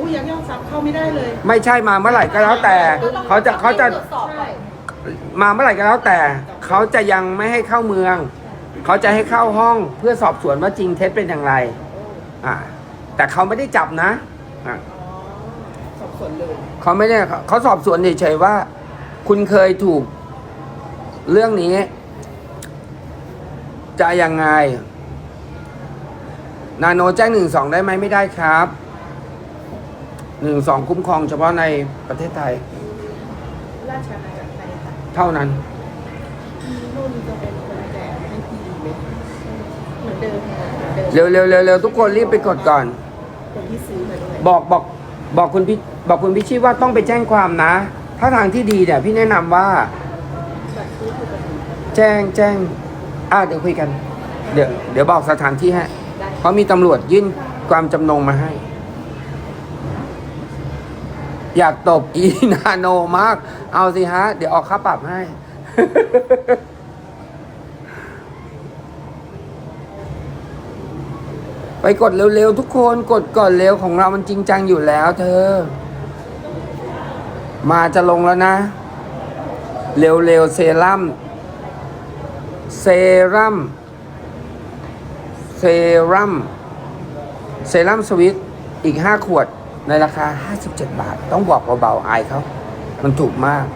อู้ยักยอกทรัพย์เข้าไม่ได้เลยไม่ใช่มาเมื่อไหร่ก็แล้วแต่เขาจะเขาจะตรวจสอบใช่มาเมื่อไหร่ก็แล้วแต่เขาจะยังไม่ให้เข้าเมือง เขาจะให้เข้าห้องเพื่อสอบสวนว่าจริงเท็จเป็นอย่างไรอ่าแต่เขาไม่ได้จับนะอะสอบสวนเลยเขาไม่ได้เขาสอบสวนเฉยๆว่า คุณเคยถูก เรื่องนี้ จะยังไง นาโนแจ้งหนึ่งสองได้ไหมไม่ได้ครับ หนึ่งสองคุ้มครองเฉพาะในประเทศไทย ราชอาณาจักรไทยค่ะเท่านั้นนุ่นจะเป็นคนแจกให้ทีไหมเหมือนเดิมค่ะเหมือนเดิมเร็วเร็วเร็วเร็วทุกคนรีบไปกดก่อน คนที่ซื้อมาด้วยบอกบอกบอกคุณพี่บอกคุณพี่ชีพว่าต้องไปแจ้งความนะ ถ้าทางที่ดีเนี่ยพี่แนะนำว่า บัตรซื้อถูกกฎหมายแจ้งแจ้งอ่าเดี๋ยวคุยกัน เดี๋ยวเดี๋ยวบอกสถานที่ให้ได้ เพราะมีตำรวจยื่นความจำนงมาให้ อยากตบอีนาโนมาก เอาสิฮะ เดี๋ยวออกค่าปรับให้ ไปกดเร็วๆ ทุกคนกดก่อนเร็วของเรามันจริงจังอยู่แล้วเธอ มาจะลงแล้วนะ เร็วๆ เซรั่ม เซรั่ม เซรั่ม เซรั่มสวิตอีก5ขวด ในราคา 57 บาท ต้องบอกเบาๆอายเขา มันถูกมาก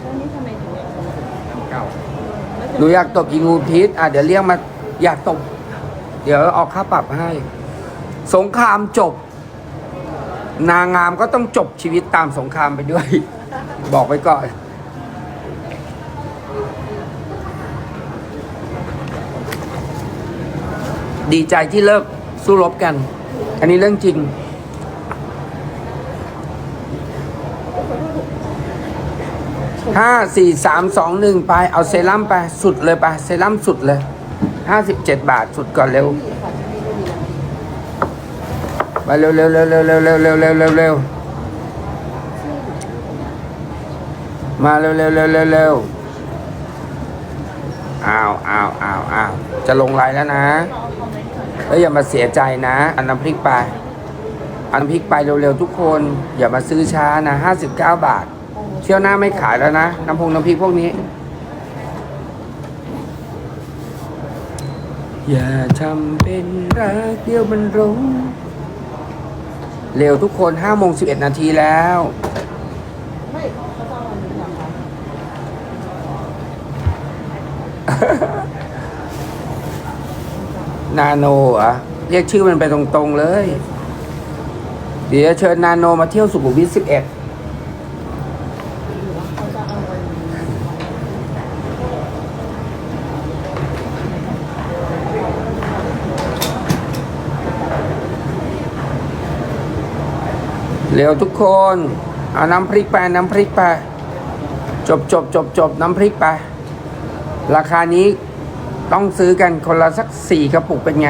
แล้วนี่ทำไมถึงอยากทำหนูอยากตบอีงูพิษ อะ เดี๋ยวเรียกมา อยากตบ เดี๋ยวออกค่าปรับให้ สงครามจบ นางงามก็ต้องจบชีวิตตามสงครามไปด้วย บอกไว้ก่อนดีใจที่เลิกสู้รบกัน อันนี้เรื่องจริง ห้าสี่สามสองหนึ่งไป เอาเซรั่มไป สุดเลยไป เซรั่มสุดเลยห้าสิบเจ็ดบาทสุดก่อนเร็ว ไปเร็วเร็วเร็วเร็วเร็วเร็วเร็วเร็วเร็วเร็วมาเร็วเร็วเร็วเร็วเร็วอ้าวอ้าวอ้าวอ้าวจะลงไลน์แล้วนะ แล้วอย่ามาเสียใจนะอันน้ำพริกไปอันน้ำพริกไปเร็วๆทุกคน อย่ามาซื้อช้านะห้าสิบเก้าบาท เที่ยวหน้าไม่ขายแล้วนะ น้ำพงน้ำพริกพวกนี้ อย่าทำเป็นรักเดียวมันรงเร็วทุกคน5โมง11นาทีแล้ว ไม่เขาจะเอาอันนี้เหรอคะ นาโนเหรอะเรียกชื่อมันไปตรงๆเลย เดี๋ยวเชิญนาโนมาเที่ยวสุขุมวิท11หรือว่าเอาอันนี้เร็วทุกคนเอาน้ำพริกไปน้ำพริกไปจบจบจบจบน้ำพริกไป ราคานี้ ต้องซื้อกันคนละสักสี่กระปุกเป็นไง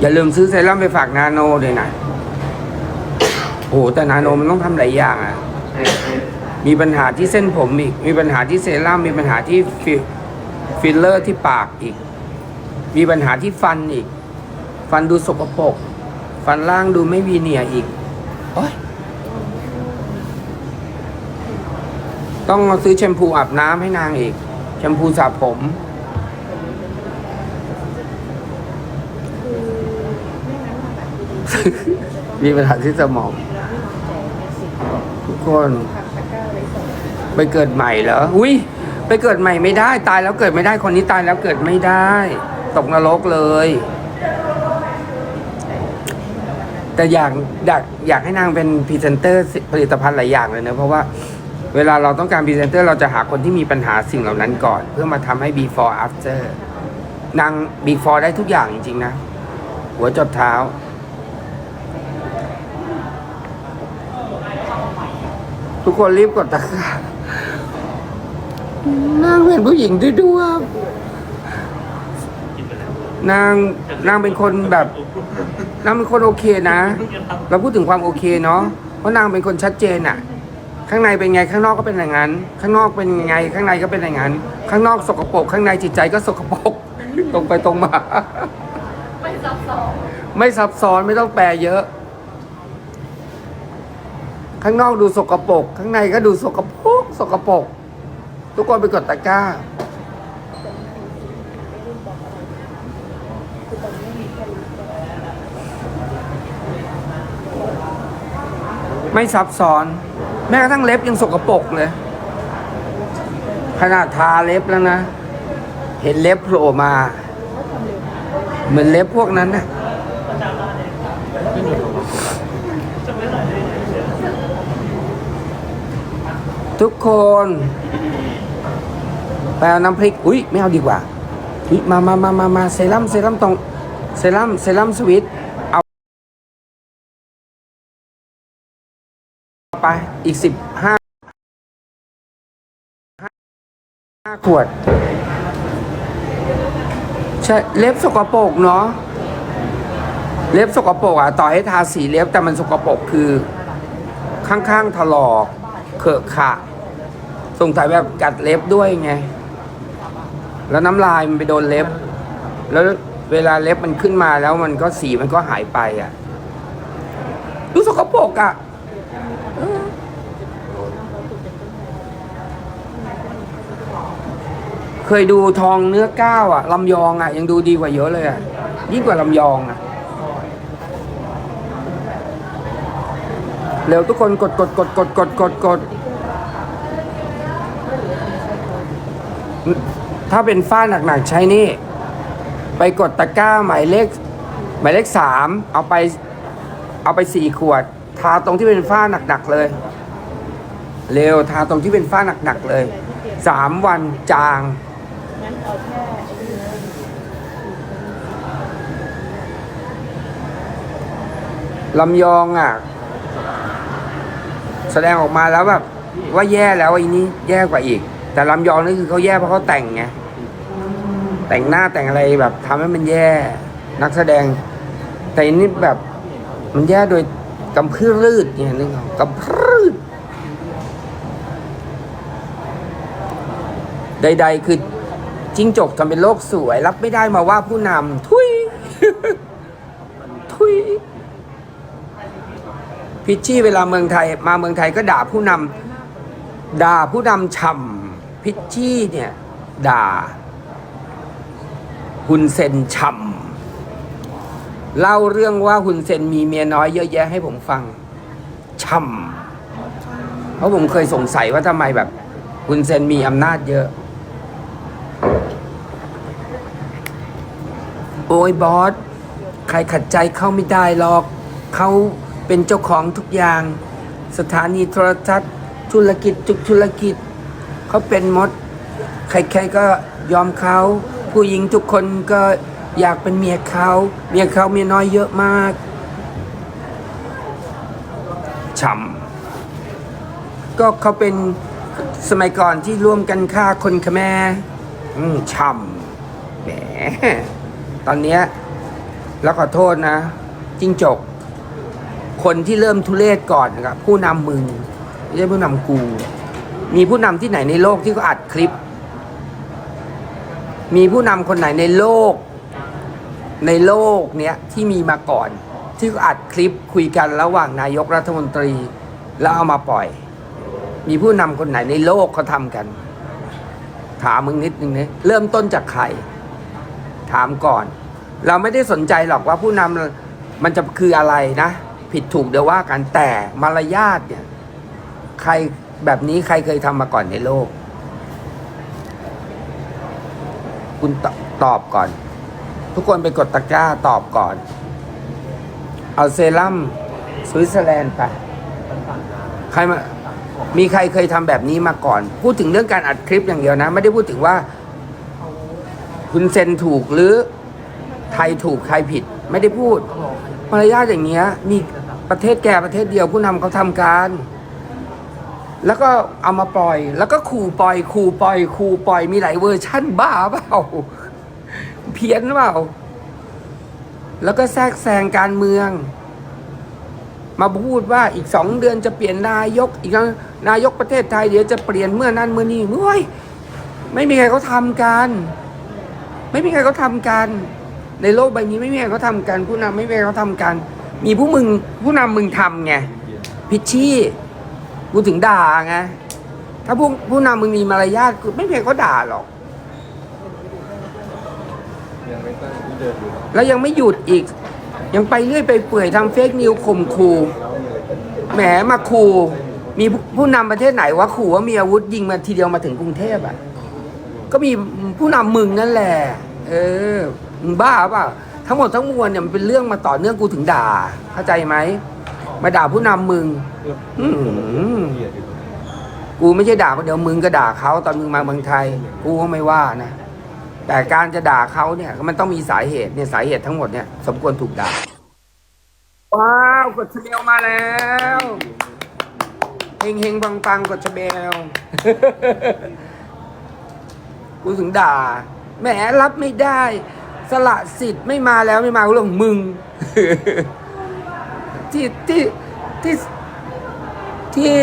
อย่าลืมซื้อเซรั่มไปฝากนาโนด้วยนะโอ้โหแต่นาโนมันต้องทำหลายอย่างอะมีปัญหาที่เส้นผมอีก มีปัญหาที่เซรั่มมีปัญหาที่ฟิฟลเลอร์ที่ปากอีก มีปัญหาที่ฟันอีก ฟันดูสกปรกฟันล่างดูไม่วีเนียอีกโอ๊ย ต้องมาซื้อแชมพูอาบน้ำให้นางอีก แชมพูสระผมคือไม่งั้นมาแบบดีๆจะต้องมีปัญหาที่สมองแล้วไม่นอนแจกเนี่ยสิทุกคนทำตะกร้าไว้ส่งไปเกิดใหม่เหรอ อุ้ยไปเกิดใหม่ไม่ได้ ตายแล้วเกิดไม่ได้คนนี้ตายแล้วเกิดไม่ได้ ตกนรกเลย แต่อยากอยากอยากให้นางเป็นพรีเซนเตอร์ผลิตภัณฑ์หลายอย่างเลยเนะเพราะว่า เวลาเราต้องการพรีเซนเตอร์เราจะหาคนที่มีปัญหาสิ่งเหล่านั้นก่อน เพื่อมาทำให้ before after นาง before ได้ทุกอย่างจริง ๆ นะ หัวจดเท้า ทุกคนรีบกดตะกร้านางเป็นผู้หญิงที่ดูว่านางนางเป็นคนแบบนางเป็นคนโอเคนะ เราพูดถึงความโอเคเนาะเพราะนางเป็นคนชัดเจนอะ ข้างในเป็นไงข้างนอกก็เป็นอย่างนั้น ข้างนอกเป็นยังไง ข้างในก็เป็นอย่างนั้น ข้างนอกสกปรกข้างในจิตใจก็สกปรกตรงไปตรงมา ไม่ซับซ้อนไม่ซับซ้อนไม่ต้องแปลเยอะ ข้างนอกดูสกปรกข้างในก็ดูสกปรกสกปรกทุกคนไปกดตะกร้าไม่ซับซ้อน แม้กระทั่งเล็บยังสกปรกเลย ขนาดทาเล็บแล้วนะ เห็นเล็บโผล่มา เหมือนเล็บพวกนั้นนะทุกคนไปเอาน้ำพริก อุ้ยไม่เอาดีกว่าอุ๊ยมามามามามาเซรั่มเซรั่มตรงเซรั่มเซรั่มสวิต อีกสิบห้าห้าขวด ใช่เล็บสกปรกเนาะเล็บสกปรกอะต่อให้ทาสีเล็บแต่มันสกปรกคือ ข้างๆถลอกเขอะขะสงสัยแบบกัดเล็บด้วยไง แล้วน้ำลายมันไปโดนเล็บ แล้วเวลาเล็บมันขึ้นมาแล้วมันก็สีมันก็หายไปอะดูสกปรกอะ เคยดูทองเนื้อก้าวอะลำยองอะยังดูดีกว่าเยอะเลยอะยิ่งกว่าลำยองอะเร็วทุกคนกดกดกดกดกดกดกดถ้าเป็นฝ้าหนักๆใช้นี่ ไปกดตะกร้าหมายเลขหมายเลขสามเอาไปเอาไปสี่ขวด ทาตรงที่เป็นฝ้าหนักๆเลย เร็วทาตรงที่เป็นฝ้าหนักๆเลยสามวันจาง เอาแค่ไอ้นี่นะลำยองอะ แสดงออกมาแล้วแบบว่าแย่แล้วไอ้นี้แย่กว่าอีก แต่ลำยองนี่คือเขาแย่เพราะเขาแต่งไงแต่งหน้าแต่งอะไรแบบทำให้มันแย่นักแสดง แต่อันนี้แบบมันแย่โดยกำพืรืดเนี่ยนึกออกกำพืดใดๆคือ จิ้งจกทำเป็นโลกสวย รับไม่ได้มาว่าผู้นำทุย ทุย พิชชี่เวลาเมืองไทย มาเมืองไทยก็ด่าผู้นำด่าผู้นำฉ่ำพิชชี่เนี่ย ด่าฮุนเซนฉ่ำเล่าเรื่องว่าฮุนเซนมีเมียน้อยเยอะแยะให้ผมฟังฉ่ำเพราะผมเคยสงสัยว่าทำไมแบบฮุนเซนมีอำนาจเยอะ โอ้ยบอส ใครขัดใจเข้าไม่ได้หรอก เขาเป็นเจ้าของทุกอย่าง สถานีโทรทัศน์ ธุรกิจทุกธุรกิจ เขาเป็นหมด ใครๆก็ยอมเขา ผู้หญิงทุกคนก็อยากเป็นเมียเขา เมียเขาเมียน้อยเยอะมากช่ำก็เขาเป็นสมัยก่อนที่ร่วมกันฆ่าคนขแมรอืมช่ำแหม ตอนเนี้ยแล้วขอโทษนะจิ้งจก คนที่เริ่มทุเรศก่อนนะครับผู้นำมึงไม่ใช่ผู้นำกู มีผู้นำที่ไหนในโลกที่เขาอัดคลิป มีผู้นำคนไหนในโลก ในโลกเนี้ยที่มีมาก่อน ที่เขาอัดคลิปคุยกันระหว่างนายกรัฐมนตรี แล้วเอามาปล่อย มีผู้นำคนไหนในโลกเขาทำกัน ถามมึงนิดนึงเนะเริ่มต้นจากใคร ถามก่อน เราไม่ได้สนใจหรอกว่าผู้นำมันจะคืออะไรนะ ผิดถูกเดี๋ยวว่ากันแต่มารยาทเนี่ย ใครแบบนี้ใครเคยทำมาก่อนในโลก คุณตตอบก่อน ทุกคนไปกดตะกร้าตอบก่อน เอาเซรั่มสวิตเซอร์แลนด์ไปใครมามีใครเคยทำแบบนี้มาก่อน พูดถึงเรื่องการอัดคลิปอย่างเดียวนะ ไม่ได้พูดถึงว่า คุณเซนถูกหรือไทยถูกใครผิดไม่ได้พูดมารยาทอย่างเงี้ยมีประเทศแก่ประเทศเดียวผู้นำเขาทำการ แล้วก็เอามาปล่อย แล้วก็ขู่ปล่อยขู่ปล่อยขู่ปล่อยมีหลายเวอร์ชั่นบ้าเปล่าเพี้ยนเปล่าแล้วก็แทรกแซงการเมือง มาพูดว่าอีกสองเดือนจะเปลี่ยนนายก อีกนายกประเทศไทยเดี๋ยวจะเปลี่ยนเมื่อนั้นเมื่อนี้เฮ้ยไม่มีใครเขาทำกัน ไม่มีใครเขาทำกัน ในโลกใบนี้ไม่มีใครเขาทำกัน ผู้นำไม่มีใครเขาทำกัน มีผู้มึงผู้นำมึงทำไงพิชชี่กูถึงด่าไงถ้าผู้ผู้นำมึงมีมารยาทกูไม่มีใครเขาด่าหรอกยังไม่ตั้งที่เดินอยู่แล้วยังไม่หยุดอีก ยังไปเรื่อยไปเปื่อยทำเฟกนิวข่มขู่แล้วมีอะไรกันแหมมาขู่มีผู้ผู้นำประเทศไหนว่าขู่ว่ามีอาวุธยิงมาทีเดียวมาถึงกรุงเทพอะ ก็มีผู้นำมึงนั่นแหละ เออ มึงบ้าเปล่าทั้งหมดทั้งมวลเนี่ยมันเป็นเรื่องมาต่อเนื่องกูถึงด่า เข้าใจไหม มาด่าผู้นำมึงกูไม่ใช่ด่าเดี๋ยวมึงก็ด่าเขาตอนมึงมาเมืองไทย กูก็ไม่ว่านะ แต่การจะด่าเขาเนี่ย มันต้องมีสาเหตุเนี่ยสาเหตุทั้งหมดเนี่ยสมควรถูกด่า ว้าวกดชเบลมาแล้วเฮงเฮงปังปังกดชเบล กูถึงด่าแหมรับไม่ได้ สละสิทธิ์ไม่มาแล้วไม่มาเรื่องมึง ที่ที่ที่ที่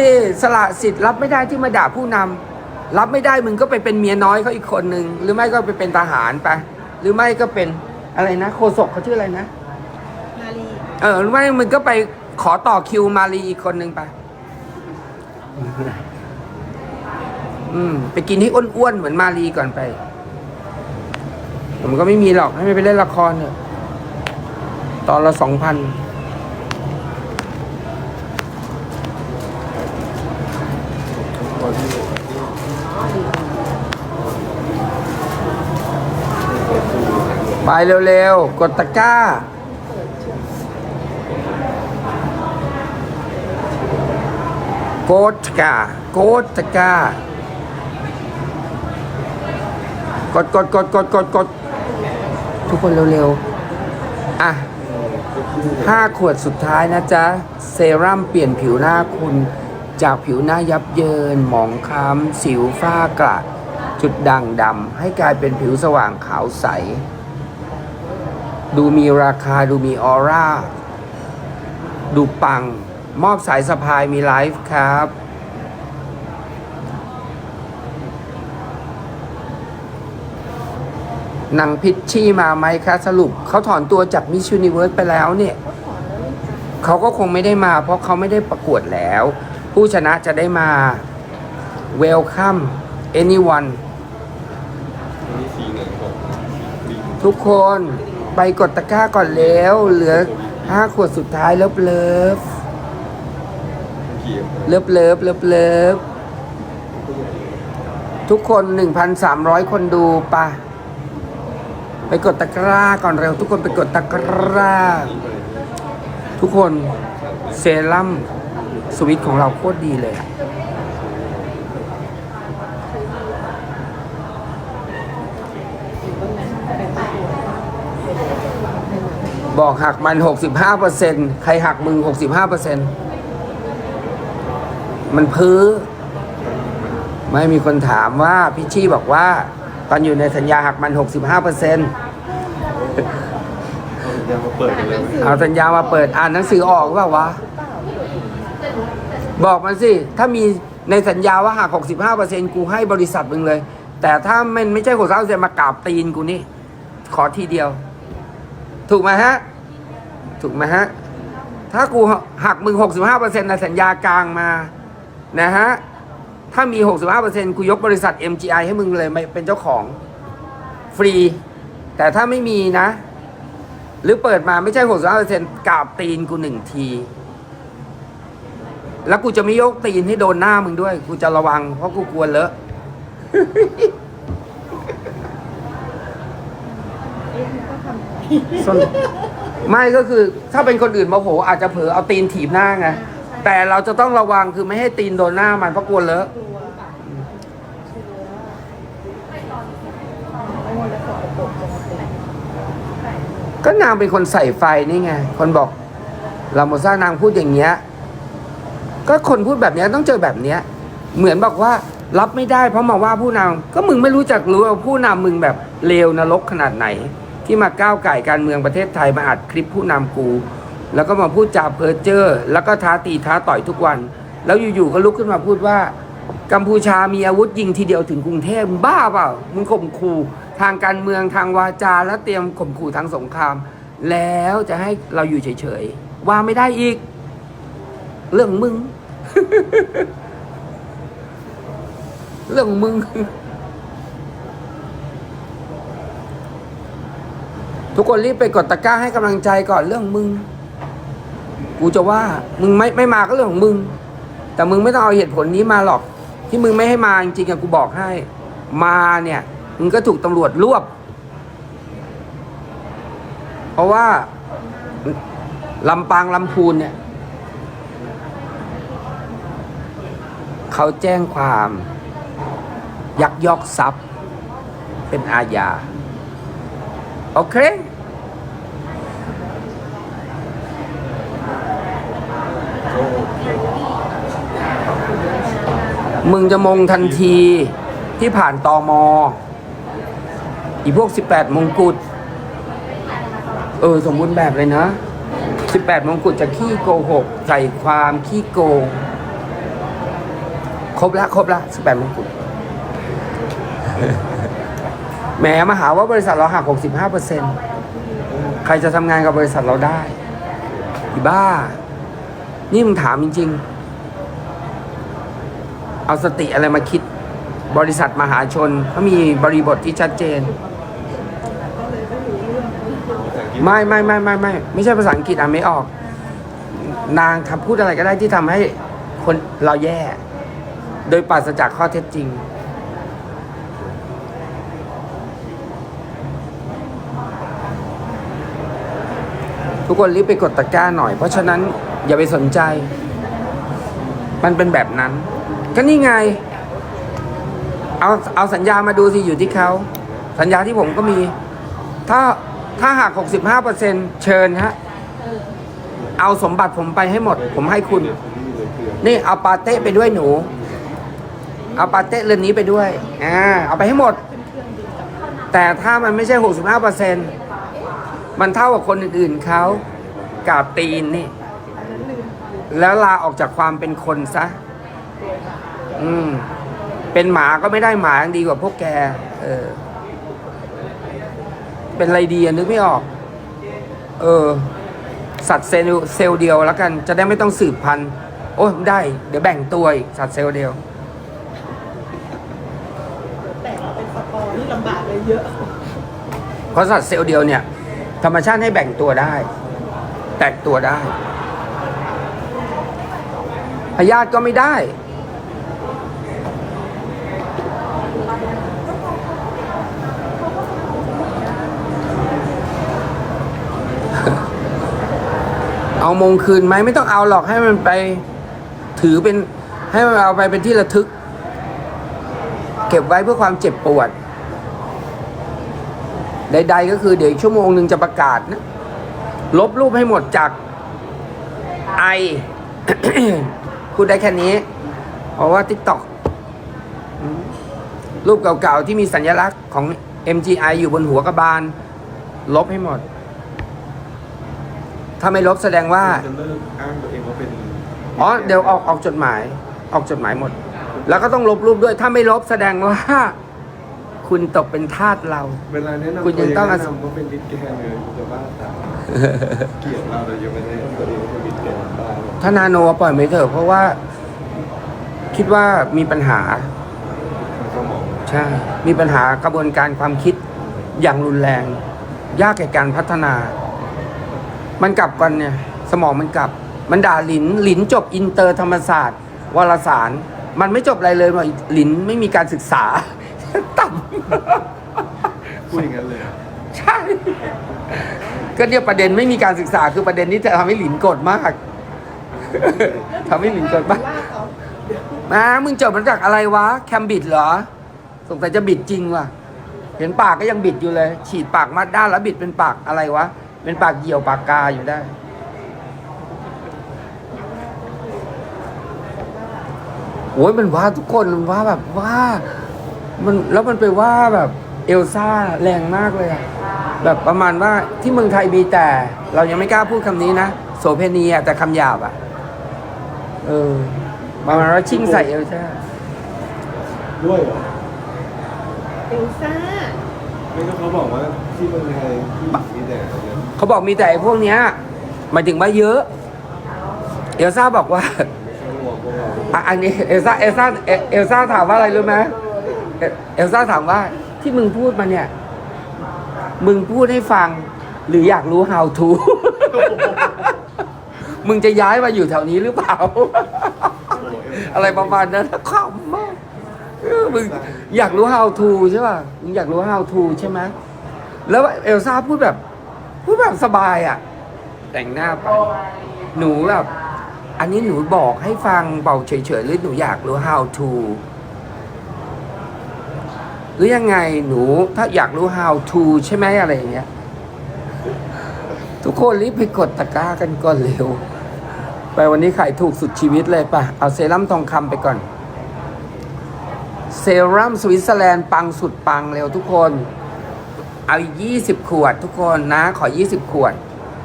สละสิทธิ์รับไม่ได้ที่มาด่าผู้นำรับไม่ได้มึงก็ไปเป็นเมียน้อยเขาอีกคนหนึ่งหรือไม่ก็ไปเป็นทหารไป หรือไม่ก็เป็นอะไรนะโคศกเขาชื่ออะไรนะนาลีเออหรือไม่มึงก็ไปขอต่อคิวมารีอีกคนหนึ่งไป อืม ไปกินให้อ้วนๆเหมือนมารีก่อนไปมันก็ไม่มีหรอกให้มันไปเล่นละครเนี่ยตอนละสองพันไปเร็วๆ กดตะกร้า โกดตะกาโกดตะกา ก ดกดกดกดกดกดทุกคนเร็วๆ อะห้าขวดสุดท้ายนะจ๊ะ เซรั่มเปลี่ยนผิวหน้าคุณ จากผิวหน้ายับเยิน หมองคล้ำ สิวฝ้ากระจุดด่างดำ ให้กลายเป็นผิวสว่างขาวใส ดูมีราคาดูมีออร่า ดูปัง มอบสายสะพายมีไลฟ์ครับ นางพิชชี่มาไหมคะสรุปเขาถอนตัวจากมิช s u นิเวิร์สไปแล้วเนี่ยเขาก็คงไม่ได้มา เพราะเขาไม่ได้ประกวดแล้ว ผู้ชนะจะได้มา Welcome anyone ทุกคนไปกดตะกร้าก่อนแล้ว เหลือห้าขวดสุดท้ายเลิฟเลิฟเขียวเลิฟเลิฟเลิฟเลิฟทุกคน 1,300 คนดูปะ ไปกดตะกร้าก่อนเร็ว ทุกคนไปกดตะกร้า ทุกคนเซรั่มสวิตของเราโคตรดีเลยอะบอกหักมัน 65%ใครหักมึง 65%มันพื้อ ไม่มีคนถามว่าพิชชี่บอกว่า ตอนอยู่ในสัญญาหักมัน 65%ยังมาเปิดกันเลยไหมเอาสัญญามาเปิดอ่านหนังสือออกเปล่าวะ บอกมาสิ ถ้ามีในสัญญาว่าหัก 65%กูให้บริษัทมึงเลย แต่ถ้ามันไม่ใช่65%มากราบตีนกูนี่ ขอทีเดียว ถูกไหมฮะ ถูกไหมฮะ ถ้ากูหักมึง 65%ในสัญญากลางมา นะฮะ ถ้ามี 65%กูยกบริษัท MGI ให้มึงเลยไม่เป็นเจ้าของฟรี แต่ถ้าไม่มีนะ หรือเปิดมาไม่ใช่ 65%กราบตีนกูหนึ่งที แล้วกูจะไม่ยกตีนให้โดนหน้ามึงด้วย กูจะระวังเพราะกูกลัวเลอะไม่ก็คือถ้าเป็นคนอื่นโมโหอาจจะเผลอเอาตีนถีบหน้าไง แต่เราจะต้องระวังคือไม่ให้ตีนโดนหน้ามันเพราะกลัวเลอะกลัวโอ้แล้วสกปรกจังเลยก็นางเป็นคนใส่ไฟนี่ไง คนบอกลาโมซ่านางพูดอย่างเงี้ย ก็คนพูดแบบเนี้ยต้องเจอแบบเนี้ย เหมือนบอกว่ารับไม่ได้เพราะมาว่าผู้นำก็มึงไม่รู้จักรู้ว่าผู้นำมึงแบบเลวนรกขนาดไหน ที่มาก้าวไก่การเมืองประเทศไทยมาอัดคลิปผู้นำกู แล้วก็มาพูดจาเพ้อเจ้อแล้วก็ท้าตีท้าต่อยทุกวัน แล้วอยู่ๆก็ลุกขึ้นมาพูดว่ากัมพูชามีอาวุธยิงทีเดียวถึงกรุงเทพบ้าเปล่ามึงข่มขู่ทางการเมืองทางวาจา และเตรียมข่มขู่ทางสงคราม แล้วจะให้เราอยู่เฉยๆว่าไม่ได้อีก เรื่องมึง เรื่องมึง ทุกคนรีบไปกดตะกร้าให้กำลังใจก่อนเรื่องมึง กูจะว่ามึงไม่ไม่มาก็เรื่องของมึง แต่มึงไม่ต้องเอาเหตุผลนี้มาหรอก ที่มึงไม่ให้มาจริงๆอะกูบอกให้ มาเนี่ยมึงก็ถูกตำรวจรวบ เพราะว่าลำปางลำพูนเนี่ยเขาแจ้งความ ยักยอกทรัพย์ เป็นอาญาโอเค มึงจะมงทันทีที่ผ่านตอมออีพวก 18 มงกุฎเออ สมบูรณ์แบบเลยนะ 18 มงกุฎจะขี้โกหกใส่ความขี้โกง ครบละ ครบละ 18 มงกุฎแหมมาหาว่าบริษัทเราหัก 65เปอร์เซ็นใครจะทำงานกับบริษัทเราได้อีบ้า นี่มึงถามจริง ๆ เอาสติอะไรมาคิด บริษัทมหาชนเขามีบริบทที่ชัดเจน ไม่ไม่ไม่ไม่ไม่ไม่ใช่ภาษาอังกฤษอ่านไม่ออก นางทำพูดอะไรก็ได้ที่ทำให้คนเราแย่ โดยปราศจากข้อเท็จจริงทุกคนรีบไปกดตะกร้าหน่อย เพราะฉะนั้นอย่าไปสนใจ มันเป็นแบบนั้น ก็นี่ไง เอาเอาสัญญามาดูสิอยู่ที่เขาสัญญาที่ผมก็มี ถ้าถ้าหัก65เปอร์เซ็นเชิญฮะเอาสมบัติผมไปให้หมด ผมให้คุณ นี่เอาปาเต้ไปด้วยหนู เอาปาเต้เรือนนี้ไปด้วยอ่าเอาไปให้หมด แต่ถ้ามันไม่ใช่65เปอร์เซ็นมันเท่ากับคนอื่นๆเขากาบตีนนี่ แล้วลาออกจากความเป็นคนซะ อืม เป็นหมาก็ไม่ได้หมายังดีกว่าพวกแก เออ เป็นอะไรดีอะนึกไม่ออก เออ สัตว์เซลล์เซลล์เดียวแล้วกัน จะได้ไม่ต้องสืบพันธุ์ โอ้ยได้ เดี๋ยวแบ่งตัวอีกสัตว์เซลล์เดียว แต่เราเป็นสปอร์ที่ลำบากเลยเยอะ เพราะสัตว์เซลล์เดียวเนี่ย ธรรมชาติให้แบ่งตัวได้ แตกตัวได้พยาธิก็ไม่ได้ เอามงคืนไหมไม่ต้องเอาหรอกให้มันไปถือเป็นให้มันเอาไปเป็นที่ระทึก เก็บไว้เพื่อความเจ็บปวด ใด ๆ ก็คือเดี๋ยวอีกชั่วโมงหนึ่งจะประกาศนะ ลบรูปให้หมดจากไอพูดได้แค่นี้ เพราะว่า TikTok อืมรูปเก่าๆที่มีสัญลักษณ์ของ MGI อยู่บนหัวกระบาล ลบให้หมด ถ้าไม่ลบแสดงว่า จะเลิกอ้างตัวเองว่าเป็นอ๋อ เดี๋ยวออกออกจดหมาย ออกจดหมายหมด แล้วก็ต้องลบรูปด้วย ถ้าไม่ลบแสดงว่า คุณตกเป็นทาสเรา เวลาแนะนำคุณยังต้องแนะอาศัยนำว่าเป็นลิตแกนเลยคุณจะบ้าตายเกลียดเราเลยยังไม่ได้ตัวเองว่าเป็นลิตแกนบ้าเลยถ้านาโนปล่อยไม่เถอะเพราะว่า คิดว่ามีปัญหามันก็มองใช่ มีปัญหากระบวนการความคิดอย่างรุนแรง ยากแก่การพัฒนา มันกลับกันเนี่ย สมองมันกลับ มันด่าหลินหลินจบอินเตอร์ธรรมศาสตร์ วารสาร มันไม่จบอะไรเลยว่าหลินไม่มีการศึกษา ต่พูดอย่างนั้นเลยำใช่ ก็เนี่ยประเด็นไม่มีการศึกษาคือประเด็นนี้จะทำให้หลินโกรธมากทำให้หลินโกรธมากว่าเขามามึงจบมาจากอะไรวะ แคมบิดเหรอ สงสัยจะบิดจริงว่ะ เห็นปากก็ยังบิดอยู่เลย ฉีดปากมาด้านแล้วบิดเป็นปากอะไรวะ เป็นปากเหยี่ยวปากกาอยู่ได้ โอ้ยมันว่าทุกคนมันว่าแบบว่า มันแล้วมันไปว่าแบบเอลซ่าแรงมากเลยอะแบบประมาณว่าที่เมืองไทยมีแต่ เรายังไม่กล้าพูดคำนี้นะ โสเพณีอะแต่คำหยาบอะเออประมาณว่าชิ่งใส่เอลซ่าด้วยเหรอเอลซ่าไม่ก็เขาบอกว่าที่เมืองไทยที่มีแต่ เขาบอกมีแต่ไอ้พวกเนี้ยหมายถึงว่าเยอะ เอลซ่าบอกว่าอะอันนี้เอลซ่าเอลซ่าเอเอลซ่าถามว่าอะไรรู้ไหมเอเอลซ่าถามว่าที่มึงพูดมาเนี่ย มึงพูดให้ฟัง หรืออยากรู้ how to มึงจะย้ายมาอยู่แถวนี้หรือเปล่า อะไรประมาณนั้นขำมากมึงอยากรู้ how to ใช่ป่ะ มึงอยากรู้ how to ใช่ไหมแล้วเอลซ่าพูดแบบ พูดแบบสบายอะ แต่งหน้าไป หนูแบบ อันนี้หนูบอกให้ฟังเบาเฉยๆหรือหนูอยากรู้ how to หรือยังไงหนูถ้าอยากรู้ how to ใช่ไหมอะไรอย่างเงี้ย ทุกคนรีบไปกดตะกร้ากันก่อนเร็ว ไปวันนี้ขายถูกสุดชีวิตเลยป่ะเอาเซรั่มทองคำไปก่อน เซรั่มสวิตเซอร์แลนด์ปังสุดปังเร็วทุกคน เอา20ขวดทุกคนนะ ขอ20ขวด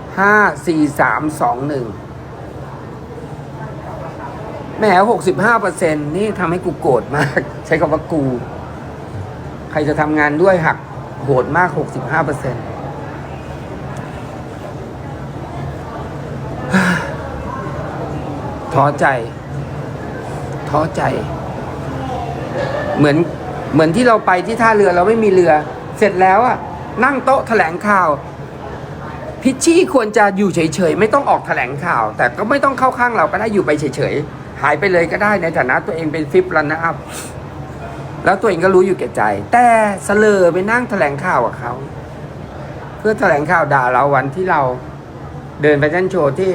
5 4 3 2 1แหม65เปอร์เซ็นนี่ทำให้กูโกรธมาก ใช้คำว่ากู ใครจะทำงานด้วยหักโหดมาก65เปอร์เซ็นท้อใจ ท้อใจ เหมือนเหมือนที่เราไปที่ท่าเรือเราไม่มีเรือ เสร็จแล้วอะ นั่งโต๊ะแถลงข่าว พิชชี่ควรจะอยู่เฉยๆ ไม่ต้องออกแถลงข่าว แต่ก็ไม่ต้องเข้าข้างเราก็ได้อยู่ไปเฉยๆ หายไปเลยก็ได้ในฐานะตัวเองเป็นฟิปรันนะอัพแล้วตัวเองก็รู้อยู่แก่ใจ แต่เสลอไปนั่งแถลงข่าวกับเขาเพื่อแถลงข่าวด่าเราวันที่เราเดินไปชั้นโชว์ที่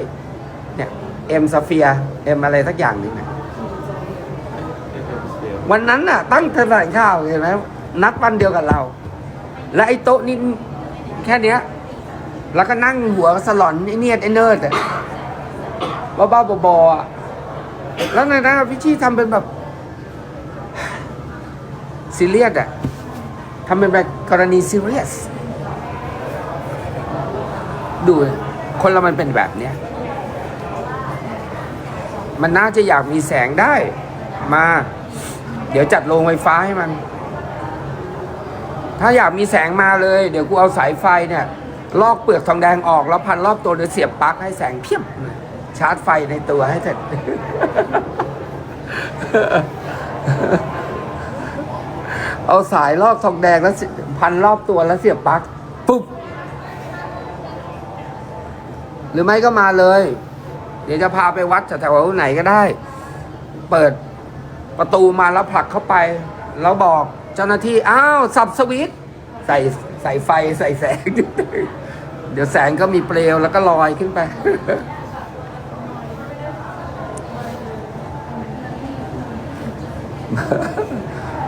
เนี่ยเอ็มซาเฟียเอ็มอะไรสักอย่างนึงนะวันนั้นน่ะ ตั้งแถลงข่าวเห็นไหมนัดวันเดียวกับเรา และไอ้โต๊ะนี่แค่เนี้ย แล้วก็นั่งหัวสลอนไอ้เนียดไอ้เนิร์ดอะบ้าบอๆอะแล้วในนั้นพี่ชี่ทำเป็นแบบซีเรียสอะทำเป็นแบบกรณีซีเรียส ดู คนเรามันเป็นแบบเนี้ย มันน่าจะอยากมีแสงได้ มา เดี๋ยวจัดโรงไฟฟ้าให้มัน ถ้าอยากมีแสงมาเลย เดี๋ยวกูเอาสายไฟเนี่ย ลอกเปลือกทองแดงออก แล้วพันรอบตัวเดี๋ยวเสียบปลั๊กให้แสงเพียบ ชาร์จไฟในตัวให้เสร็จ เอาสายลอกทองแดงแล้วพันรอบตัวแล้วเสียบปลั๊กปุ๊บ หรือไม่ก็มาเลย เดี๋ยวจะพาไปวัดแถวไหนก็ได้ เปิดประตูมาแล้วผลักเข้าไป แล้วบอก เจ้าหน้าที่ อ้าว สับสวิตใส่ใส่ไฟใส่แสง เดี๋ยวแสงก็มีเปลวแล้วก็ลอยขึ้นไป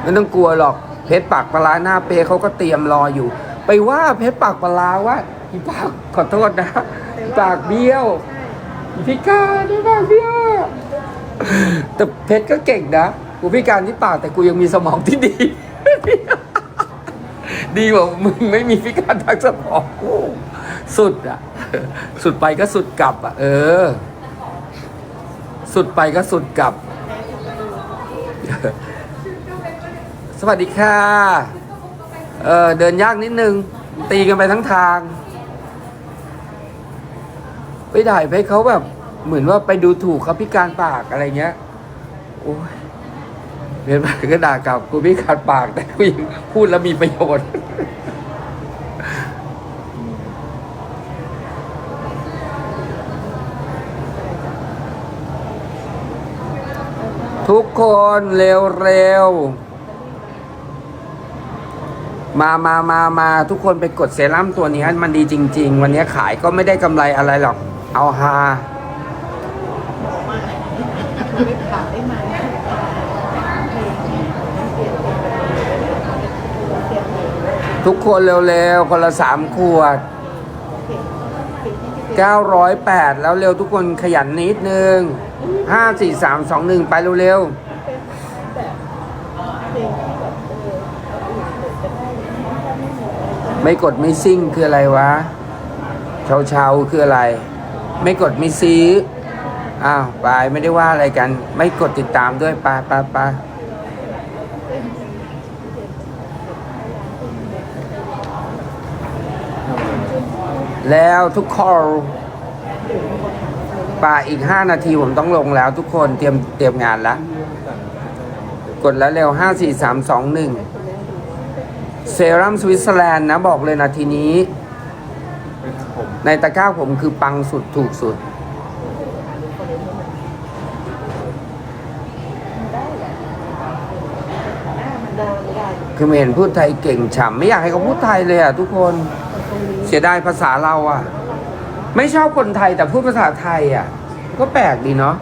ไม่ต้องกลัวหรอก เพชรปากปลาร้าหน้าเปเขาก็เตรียมรออยู่ ไปว่าเพชรปากปลาร้าว่าอีปากขอโทษนะ ปากเบี้ยวอีพิการอีปากเบี้ยวแต่เพชรก็เก่งนะกูพิการที่ปากแต่กูยังมีสมองที่ดี ดีกว่ามึงไม่มีพิการทางสมองกูสุดอะ สุดไปก็สุดกลับอะ เออ สุดไปก็สุดกลับ สวัสดีค่ะ เออเดินยากนิดนึง ตีกันไปทั้งทาง ไปถ่ายไปเขาแบบ เหมือนว่าไปดูถูกเขาพิการปากอะไรเงี้ย โอ้ย เรียนมาก็ด่ากลับกูพิการปากแต่กูยังพูดแล้วมีประโยชน์ทุกคนเร็วเร็วๆมามามามาทุกคนไปกดเซรั่มตัวนี้มันดีจริง ๆ วันนี้ขายก็ไม่ได้กำไรอะไรหรอก เอาฮาไม่ขายได้ไหม ทุกคนเร็วๆ คนละสามขวด 908 แล้วเร็วทุกคนขยันนิดนึง 5 4 3 2 1 ไปเร็วเพลงที่แบบเออเอาอื่นเดี๋ยวๆไม่กดไม่ซิ่งคืออะไรวะเชาเชาๆคืออะไร ไม่กดไม่ซื้อ อ้าวไปไม่ได้ว่าอะไรกัน ไม่กดติดตามด้วยไปไปไป แล้วทุกคนป่าอีก 5 นาทีผมต้องลงแล้วทุกคนเตรียมเตรียมงานแล้ว กดแล้วเร็ว 5 4 3 2 1 เซรั่มสวิตเซอร์แลนด์นะ บอกเลยนาทีนี้ ในตะกร้าผมคือปังสุดถูกสุด คือไม่เห็นพูดไทยเก่งฉ่ำไม่อยากให้เขาพูดไทยเลยอะทุกคน นเสียดายภาษาเราอะ ไม่ชอบคนไทยแต่พูดภาษาไทยอะ ก็แปลกดีเนาะ